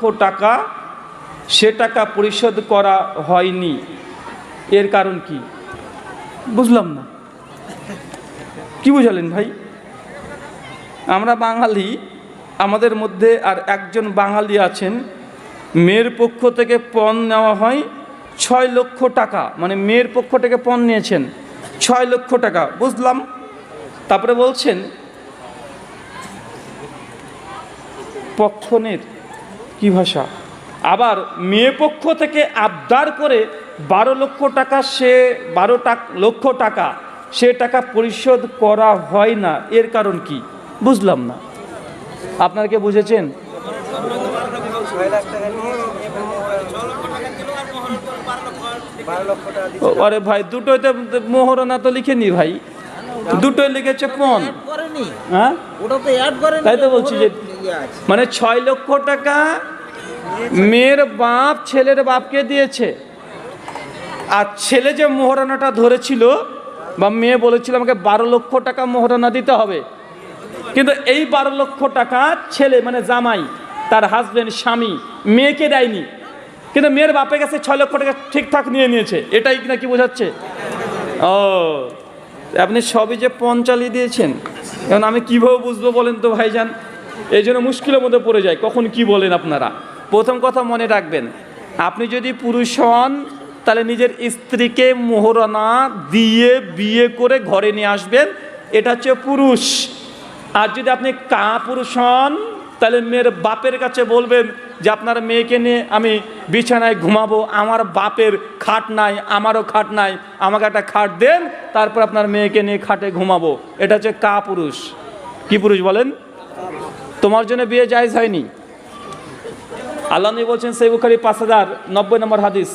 লক্ষ টাকা সে টাকা পরিশোধ করা হয়নি। এর কারণ কি? বুঝলাম না। কি বুঝালেন ভাই? আমরা বাঙালি, আমাদের মধ্যে আর একজন বাঙালি আছেন, মেয়ের পক্ষ থেকে পণ নেওয়া হয় ছয় লক্ষ টাকা। মানে মেয়ের পক্ষ থেকে পণ নিয়েছেন ছয় লক্ষ টাকা। বুঝলাম। তারপরে বলছেন পক্ষনের কি ভাষা? আবার মেয়ে পক্ষ থেকে আবদার করে বারো লক্ষ টাকা সে বারো লক্ষ টাকা সে টাকা পরিশোধ করা হয় না। এর কারণ কি? বুঝলাম না। আপনারা কে বুঝেছেন? আরে ভাই দুটোই তো মোহরনা তো লিখেনি ভাই। দুটোই লিখেছে করেনি। হ্যাঁ? তাই তো বলছি যে। মানে ছয় লক্ষ টাকা মেয়ের বাপ, ছেলের বাপকে দিয়েছে। আর ছেলে যে মোহরানাটা ধরেছিল বা মেয়ে বলেছিল আমাকে বারো লক্ষ টাকা মোহরানা দিতে হবে। কিন্তু এই বারো লক্ষ টাকা ছেলে মানে জামাই, তার হাজবেন্ড স্বামী মেয়েকে দেয়নি। কিন্তু মেয়ের বাপের কাছে ছয় লক্ষ টাকা ঠিকঠাক নিয়ে নিয়েছে। এটাই নাকি বোঝাচ্ছে? ও, আপনি সবই যে পণ চালিয়ে দিয়েছেন, এখন আমি কীভাবে বুঝব বলেন তো ভাইজান? এই জন্য মুশকিলের মধ্যে পড়ে যায়। কখন কি বলেন আপনারা? প্রথম কথা মনে রাখবেন, আপনি যদি পুরুষ হন, তাহলে নিজের স্ত্রীকে মোহরানা দিয়ে বিয়ে করে ঘরে নিয়ে আসবেন, এটা হচ্ছে পুরুষ। আর যদি আপনি কা পুরুষ হন, তাহলে মেয়ের বাপের কাছে বলবেন যে, আপনার মেয়েকে নিয়ে আমি বিছানায় ঘুমাবো, আমার বাপের খাট নাই, আমারও খাট নাই, আমাকে একটা খাট দেন, তারপর আপনার মেয়েকে নিয়ে খাটে ঘুমাবো। এটা হচ্ছে কা পুরুষ। কি পুরুষ বলেন? তোমার জন্য বিয়ে জায়জ হয়নি। আল্লাহ নবী বলছেন সেই বুখারি পাঁচ হাজার নব্বই নম্বর হাদিস,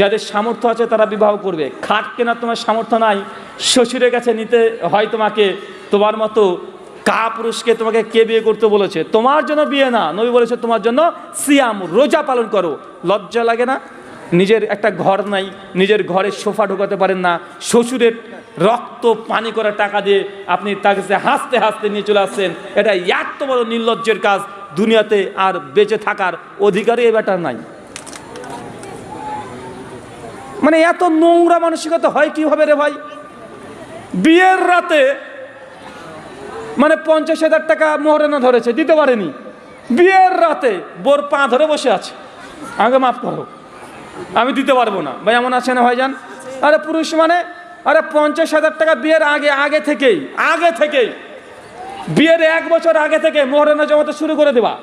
যাদের সামর্থ্য আছে তারা বিবাহ করবে। খাট কেনার তোমার সামর্থ্য নাই, শ্বশুরের কাছে নিতে হয় তোমাকে, তোমার মতো কা পুরুষকে তোমাকে কে বিয়ে করতে বলেছে? তোমার জন্য বিয়ে না। নবী বলেছে, তোমার জন্য সিয়াম, রোজা পালন করো। লজ্জা লাগে না? নিজের একটা ঘর নাই, নিজের ঘরে সোফা ঢোকাতে পারেন না, শ্বশুরের রক্ত, পানি করা টাকা দিয়ে আপনি তার কাছে হাসতে হাসতে নিয়ে চলে আসছেন। এটা এত বড় নির্লজ্জের কাজ। দুনিয়াতে আর বেঁচে থাকার অধিকারই এ ব্যাটার নাই। মানে এত নোংরা মানসিকতা হয় কীভাবে রে ভাই? বিয়ের রাতে মানে পঞ্চাশ হাজার টাকা মোহরানা ধরেছে, দিতে পারেনি। বিয়ের রাতে বোর পা ধরে বসে আছে। আমাকে মাফ করো। আমি দিতে পারব না। ভাই, এমন আছে না ভাইজান? আরে পুরুষ মানে আরে পঞ্চাশ হাজার টাকা বিয়ের আগে আগে থেকেই আগে থেকেই, বিয়ের এক বছর আগে থেকে মোহরানা জমাতে শুরু করে দেবা।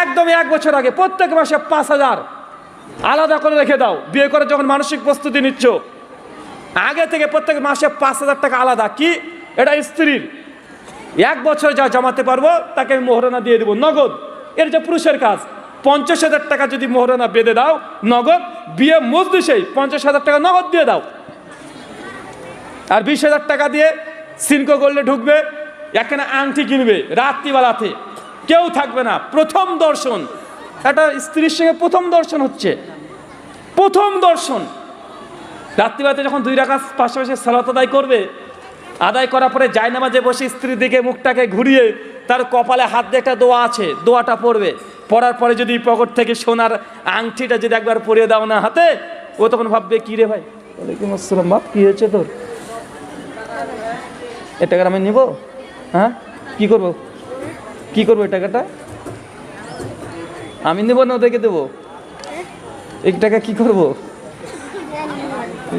একদম এক বছর আগে, প্রত্যেক মাসে পাঁচ হাজার আলাদা করে রেখে দাও। বিয়ে করে যখন মানসিক প্রস্তুতি নিচ্ছ, আগে থেকে প্রত্যেক মাসে পাঁচ হাজার টাকা আলাদা। কি? এটা স্ত্রীর। এক বছর যা জমাতে পারব, তাকে আমি মোহরানা দিয়ে দেবো। নগদ। এর যে পুরুষের কাজ পঞ্চাশ হাজার টাকা যদি মোহরানা বেঁধে দাও, নগদ, বিয়ে মজলিসেই পঞ্চাশ হাজার টাকা নগদ দিয়ে দাও। আর বিশ হাজার টাকা দিয়ে সিনকো করলে ঢুকবে এখানে আংটি কিনবে রাত্রিবেলাতে। কেউ থাকবে না, প্রথম দর্শন। একটা স্ত্রীর সঙ্গে প্রথম দর্শন হচ্ছে। প্রথম দর্শন। রাত্রিবেলাতে যখন দুই রাখা পাশাপাশি সালাত আদায় করবে, আদায় করার পরে জায়নামাজে বসে স্ত্রীর দিকে মুখটাকে ঘুরিয়ে তার কপালে হাত দিয়ে একটা দোয়া আছে, দোয়াটা পড়বে। পড়ার পরে যদি পকেট থেকে সোনার আংটিটা যদি একবার পরিয়ে দাও না হাতে, ও তখন ভাববে, কী রে ভাই? ওয়ালাইকুম আসসালাম, বাপ, কী হয়েছে তোর? এ টাকাটা আমি নেব? হ্যাঁ কী করব? কী করব এই টাকাটা? আমি নেব না ওদেরকে দেবো। এই টাকা কী করব?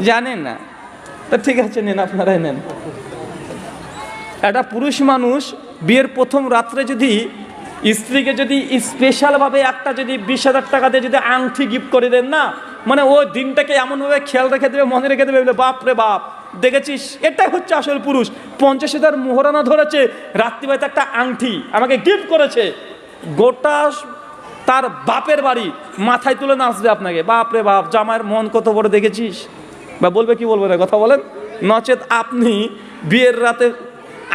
জানেন না। তা ঠিক আছে, নেন, আপনারাই নেন। একটা পুরুষ মানুষ বিয়ের প্রথম রাত্রে যদি স্ত্রীকে যদি স্পেশালভাবে একটা যদি বিশ হাজার টাকা দিয়ে যদি আংটি গিফট করে দেন না মানে ও দিনটাকে এমনভাবে খেয়াল রেখে দেবে, মনে রেখে দেবে বাপ রে বাপ, দেখেছিস? এটাই হচ্ছে আসল পুরুষ। পঞ্চাশ হাজার মোহরানা ধরেছে, রাত্রিবেলাতে একটা আংটি আমাকে গিফট করেছে। গোটা তার বাপের বাড়ি মাথায় তুলে নাচবে আপনাকে। বাপ রে বাপ, জামাইয়ের মন কত বড়, দেখেছিস? বা বলবে কি বলবে না কথা বলেন? নচেত আপনি বিয়ের রাতে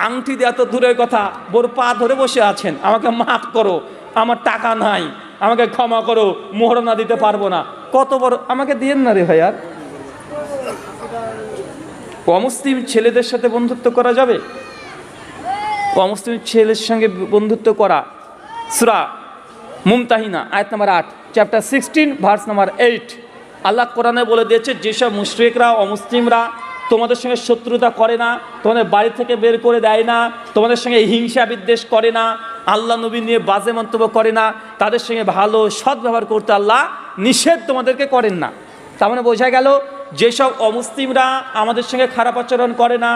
আংটি দিয়ে এত দূরের কথা, বোর পা ধরে বসে আছেন, আমাকে মাফ করো, আমার টাকা নাই, আমাকে ক্ষমা করো, মোহরনা দিতে পারব না। কত বড়, আমাকে দিয়েন না রে ভাই আর অমুসলিম ছেলেদের সাথে বন্ধুত্ব করা যাবে? অমুসলিম ছেলের সঙ্গে বন্ধুত্ব করা। সুরা মুমতাহিনা, আয়াত নাম্বার আট chapter sixteen verse number eight আল্লাহ কোরআনে বলে দিয়েছে, যেসব মুশরিকরা, অমুসলিমরা তোমাদের সঙ্গে শত্রুতা করে না, তোমাদের বাড়ি থেকে বের করে দেয় না, তোমাদের সঙ্গে হিংসা বিদ্বেষ করে না, আল্লাহ নবী নিয়ে বাজে মন্তব্য করে না, তাদের সঙ্গে ভালো সৎ ব্যবহার করতে আল্লাহ নিষেধ তোমাদেরকে করেন না। তার মানে বোঝা গেল, যেসব অমুসলিমরা আমাদের সঙ্গে খারাপ আচরণ করে না,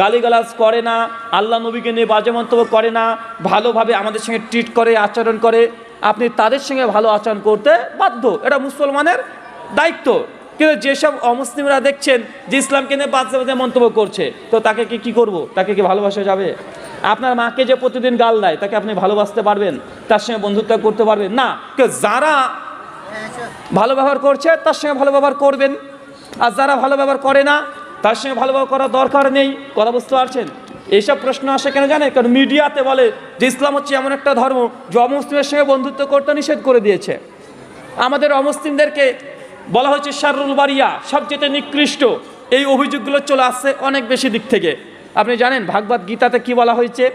গালিগালাজ করে না, আল্লাহ নবীকে নিয়ে বাজে মন্তব্য করে না, ভালোভাবে আমাদের সঙ্গে ট্রিট করে, আচরণ করে, আপনি তাদের সঙ্গে ভালো আচরণ করতে বাধ্য। এটা মুসলমানের দায়িত্ব। কিন্তু যেসব অমুসলিমরা দেখছেন যে ইসলামকে নিয়ে বাজে বাজে মন্তব্য করছে, তো তাকে কি, কী করব? তাকে কি ভালোবাসা যাবে? আপনার মাকে যে প্রতিদিন গাল দেয়, তাকে আপনি ভালোবাসতে পারবেন? তার সঙ্গে বন্ধুত্ব করতে পারবেন? না। যারা ভালো ব্যবহার করছে, তার সঙ্গে ভালো ব্যবহার করবেন। আর যারা ভালো ব্যবহার করে না, তার সঙ্গে ভালো ব্যবহার করার দরকার নেই। কথা বুঝতে পারছেন? এইসব প্রশ্ন আসে কেন জানে কারণ মিডিয়াতে বলে যে ইসলাম হচ্ছে এমন একটা ধর্ম, যে অমুসলিমের সঙ্গে বন্ধুত্ব করতে নিষেধ করে দিয়েছে। আমাদের অমুসলিমদেরকে বলা হয়েছে শারুল বারিয়া সবচেয়ে নিকৃষ্ট। এই অভিযোগগুলো চলে আসছে অনেক বেশি দিক থেকে। আপনি জানেন ভাগবত গীতাতে কি বলা হয়েছে?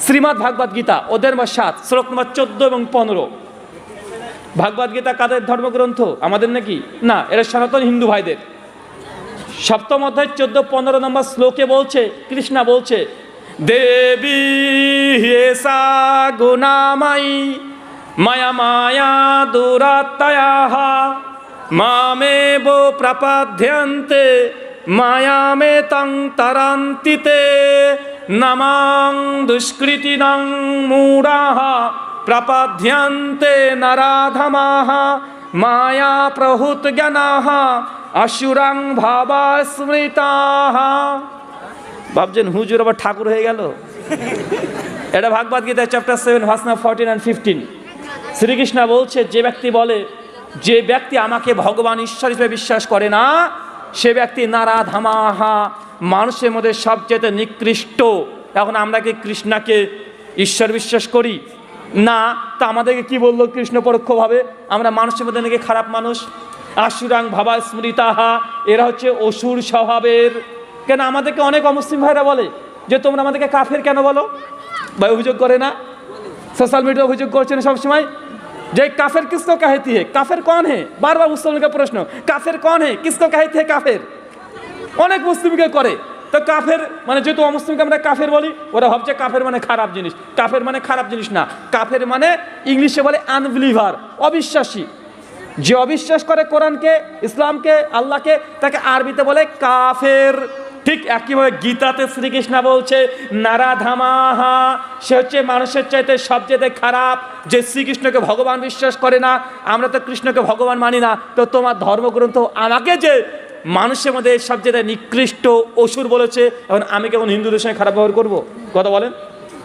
শ্রীমৎ ভাগবত গীতা, ওদের বা সাত, শ্লোক নম্বর চোদ্দ এবং পনেরো। ভাগবত গীতা কাদের ধর্মগ্রন্থ? আমাদের নাকি? না এরা সনাতন হিন্দু ভাইদের। সপ্তম অধ্যায় চোদ্দ পনেরো নম্বর শ্লোকে বলছে, কৃষ্ণা বলছে, দেবী গুণামাই মায়া মায়া দুরাত্তয়া মামেব প্রপাদ্যন্তে মায়ামে তং তরান্তিতে, নমাং দুষ্কৃতিনং মূঢ়াः প্রপাদ্যন্তে নরাধমাः মায়া প্রহুত জ্ঞানাः অসুরাং ভাবা স্মৃতাः ভাবছেন হুজুর আবার ঠাকুর হয়ে গেল। এটা ভাগবত গীতা চ্যাপ্টার সেভেন ভাসনা ফোরটিন অ্যান্ড ফিফটিন শ্রীকৃষ্ণ বলছে, যে ব্যক্তি বলে যে ব্যক্তি আমাকে ভগবান ঈশ্বর হিসেবে বিশ্বাস করে না, সে ব্যক্তি নারা ধামাহা, মানুষের মধ্যে সবচেয়ে নিকৃষ্ট। এখন আমরা কি কৃষ্ণাকে ঈশ্বর বিশ্বাস করি? না, তা আমাদেরকে কি বলল কৃষ্ণ পরোক্ষভাবে? আমরা মানুষের মধ্যে নাকি খারাপ মানুষ? আশুরাং ভাবা স্মৃতাহা, এরা হচ্ছে অসুর স্বভাবের। কেন আমাদেরকে অনেক অমুসলিম ভাইরা বলে যে, তোমরা আমাদেরকে কাফের কেন বলো? বা অভিযোগ করে না? সোশ্যাল মিডিয়া অভিযোগ করছে না সবসময়? যে কাফের কিসকো कहती है কাফের कौन है बार बार मुसलमान का प्रश्न কাফের कौन है किसको कहते हैं কাফের অনেক মুসলিমকে করে তো কাফের মানে যেহেতু অমুসলিমকে আমরা কাফের বলি ওরা ভাবছে কাফের মানে খারাপ জিনিস কাফের মানে খারাপ জিনিস না কাফের মানে ইংলিশে বলে আনবিলিভার অবিশ্বাসী যে অবিশ্বাস করে কোরআনকে ইসলামকে আল্লাহকে তাকে আরবিতে বলে কাফের ঠিক একইভাবে গীতাতে শ্রীকৃষ্ণ বলছে, নারাধামাহা সে হচ্ছে মানুষের চাইতে সবচেয়ে খারাপ। যে শ্রীকৃষ্ণকে ভগবান বিশ্বাস করে না, আমরা তো কৃষ্ণকে ভগবান মানি না। তো তোমার ধর্মগ্রন্থ আমাকে যে মানুষের মধ্যে সবচেয়ে নিকৃষ্ট অসুর বলেছে, এখন আমি কেমন হিন্দুদের সঙ্গে খারাপ ব্যবহার করব? কথা বলেন।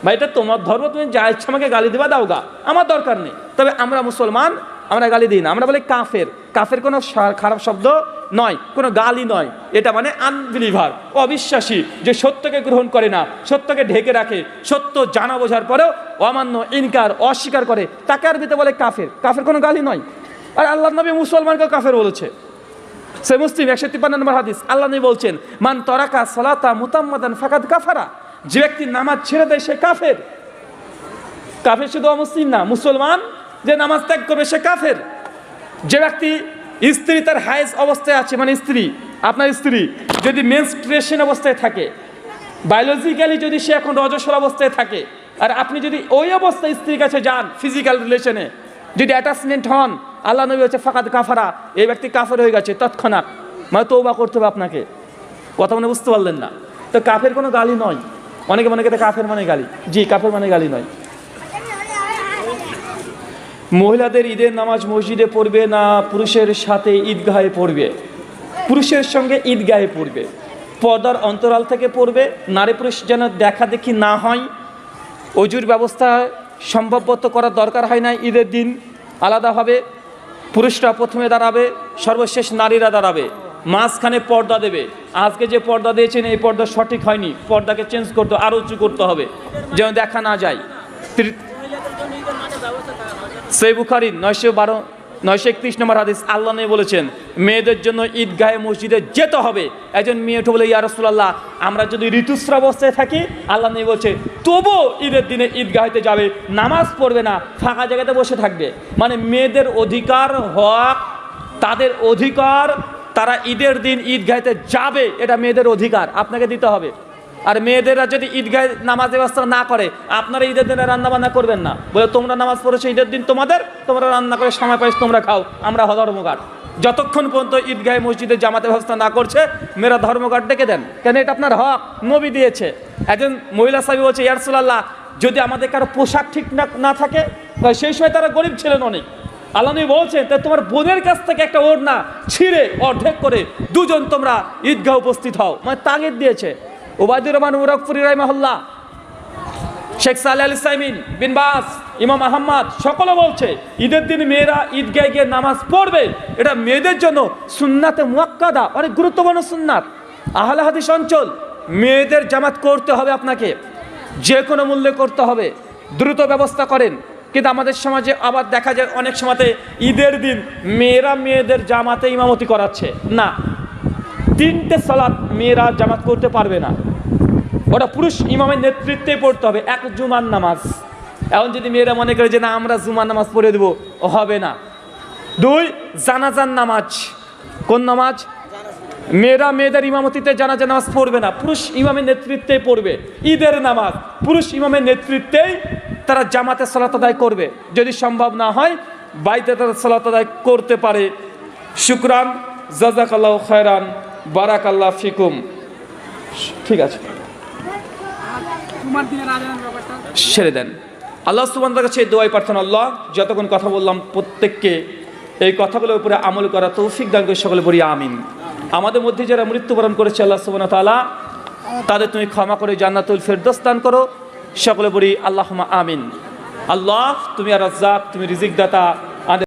ভাই, এটা তোমার ধর্ম, তুমি যা ইচ্ছা আমাকে গালি দেবা, দাও গা। আমার দরকার নেই। তবে আমরা মুসলমান, আমরা গালি দিই না। আমরা বলি কাফের। কাফের কোনো খারাপ শব্দ নয়, কোনো গালি নয়। এটা মানে আনবিলিভার অবিশ্বাসী, যে সত্যকে গ্রহণ করে না, সত্যকে ঢেকে রাখে, সত্য জানা বোঝার পরেও অমান্য, ইনকার, অস্বীকার করে। তাকে আরবিতে বলে কাফের। কাফের কোনো গালি নয়। আর আল্লাহ নবী মুসলমানকে কাফের বলেছে। সে মুসলিম, একশো তিপ্পান্ন নম্বর হাদিস। আল্লাহ নবী বলছেন, মান তরাকা সলাতা মুতাম্মাদান ফাকাদ কাফারা। যে ব্যক্তি নামাজ ছেড়ে দেয়, সে কাফের। কাফের শুধু অমুসলিম না, মুসলমান যে নামাজ ত্যাগ করবে, সে কাফের। যে ব্যক্তি স্ত্রী তার হায়েজ অবস্থায় আছে মানে স্ত্রী, আপনার স্ত্রী, যদি মেনস্ট্রেশন অবস্থায় থাকে বায়োলজিক্যালি যদি সে এখন রজস্বর অবস্থায় থাকে, আর আপনি যদি ওই অবস্থায় স্ত্রীর কাছে যান ফিজিক্যাল রিলেশনে যদি অ্যাটাচমেন্ট হন, আল্লাহ নবী হচ্ছে ফাঁকাত কাফারা এই ব্যক্তি কাফের হয়ে গেছে, তৎক্ষণাৎ মানে তৌবা করতে হবে আপনাকে। কথা মনে বুঝতে পারলেন না? তো কাফের কোনো গালি নয়। অনেকে মনে করে কাফের মানে গালি। জি, কাফের মানে গালি নয়। মহিলাদের ঈদের নামাজ মসজিদে পড়বে না পুরুষের সাথে ঈদগাহে পড়বে? পুরুষের সঙ্গে ঈদগাহে পড়বে। পর্দার অন্তরাল থেকে পড়বে। নারী পুরুষ যেন দেখা দেখি না হয়। অজুর ব্যবস্থা সম্ভবত করার দরকার হয় না ঈদের দিন। আলাদাভাবে পুরুষরা প্রথমে দাঁড়াবে, সর্বশেষ নারীরা দাঁড়াবে। মাঝখানে পর্দা দেবে। আজকে যে পর্দা দিয়েছেন, এই পর্দা সঠিক হয়নি। পর্দাকে চেঞ্জ করতে আরও উঁচু করতে হবে। যেন দেখা না যায়। সেই বুখারি নয়শো বারো, নয়শো একত্রিশ নম্বর হাদিস আল্লাহ নেই বলেছেন, মেয়েদের জন্য ঈদগাহে মসজিদে যেতে হবে। একজন মেয়ে উঠে বলে, ইয়া রসুল্লাহ আমরা যদি ঋতুস্রাব অবস্থায় থাকি, আল্লাহ নেই বলছে তবুও ঈদের দিনে ঈদগাহেতে যাবে, নামাজ পড়বে না, ফাঁকা জায়গাতে বসে থাকবে। মানে মেয়েদের অধিকার হক, তাদের অধিকার, তারা ঈদের দিন ঈদগাহেতে যাবে, এটা মেয়েদের অধিকার, আপনাকে দিতে হবে। আর মেয়েদেরা যদি ঈদগাহে নামাজ ব্যবস্থা না করে, আপনারা ঈদের দিনে রান্না বান্না করবেন না। বলে, তোমরা নামাজ পড়েছো, ঈদের দিন তোমাদের, তোমরা রান্না করে সময় পাইস তোমরা খাও, আমরা ধর্মঘাট। যতক্ষণ পর্যন্ত ঈদগাহে মসজিদে জামাতের ব্যবস্থা না করছে, মেয়েরা ধর্মঘাট ডেকে দেন। কেন এটা আপনার হক? নবী দিয়েছে। একজন মহিলা সাহেব বলছে ইয়ারসুল্লাহ যদি আমাদের কারও পোশাক ঠিক না থাকে সেই সময় তারা গরিব ছিলেন অনেক। আল্লাহ বলছেন, তা তোমার বোনের কাছ থেকে একটা ওড়না ছিঁড়ে অর্ধেক করে দুজন তোমরা ঈদগাহ উপস্থিত হও। মানে তাগিদ দিয়েছে। ওবায়দুর রহমান মুরকপুরি রাইমাহুল্লাহ শেখ সালে আলী সাইমিন বিন বাস, ইমাম আহম্মদ, সকলে বলছে, ঈদের দিন মেয়েরা ঈদগায় গিয়ে নামাজ পড়বে। এটা মেয়েদের জন্য সুন্নাতে মুয়াক্কাদা, অনেক গুরুত্বপূর্ণ সুন্নাত। আহলে হাদিস অঞ্চল, মেয়েদের জামাত করতে হবে আপনাকে। যে কোনো মূল্যে করতে হবে। দ্রুত ব্যবস্থা করেন। কিন্তু আমাদের সমাজে আবার দেখা যায় অনেক সময়তে ঈদের দিন মেয়েরা মেয়েদের জামাতে ইমামতি করাচ্ছে। না, তিনটে সালাত মেয়েরা জামাত করতে পারবে না। ওটা পুরুষ ইমামের নেতৃত্বে পড়তে হবে, এক জুমার নামাজ। এখন যদি মেয়েরা মনে করে যে না, আমরা জুমার নামাজ পড়ে দেবো হবে না। দুই জানাজান নামাজ। কোন নামাজ? মেয়েরা মেয়েদের ইমামতিতে জানাজা নামাজ পড়বে না, পুরুষ ইমামের নেতৃত্বে পড়বে। ঈদের নামাজ, পুরুষ ইমামের নেতৃত্বেই তারা জামাতে সলাত আদায় করবে। যদি সম্ভব না হয়, বাড়িতে তারা সালাত আদায় করতে পারে। শুক্রান জাজাকাল্লাহ খয়রান, বারাকাল্লাহ ফিকুম। ঠিক আছে। সেরে দেন। আল্লাহ সুবান্তার কাছে দোয়াই প্রার্থনা, আল্লাহ, যতক্ষণ কথা বললাম প্রত্যেককে এই কথাগুলোর উপরে আমল করা তৌফিক দান করে সকলে বলি আমিন। আমাদের মধ্যে যারা মৃত্যুবরণ করেছে আল্লাহ সুবান তালা তাদের তুমি ক্ষমা করে জান্নাতুল ফেরদোস দান করো। সকলে বলি আল্লাহ আমিন। আল্লাহ, তুমি আর রাজ্জাক, তুমি রিজিক দাতা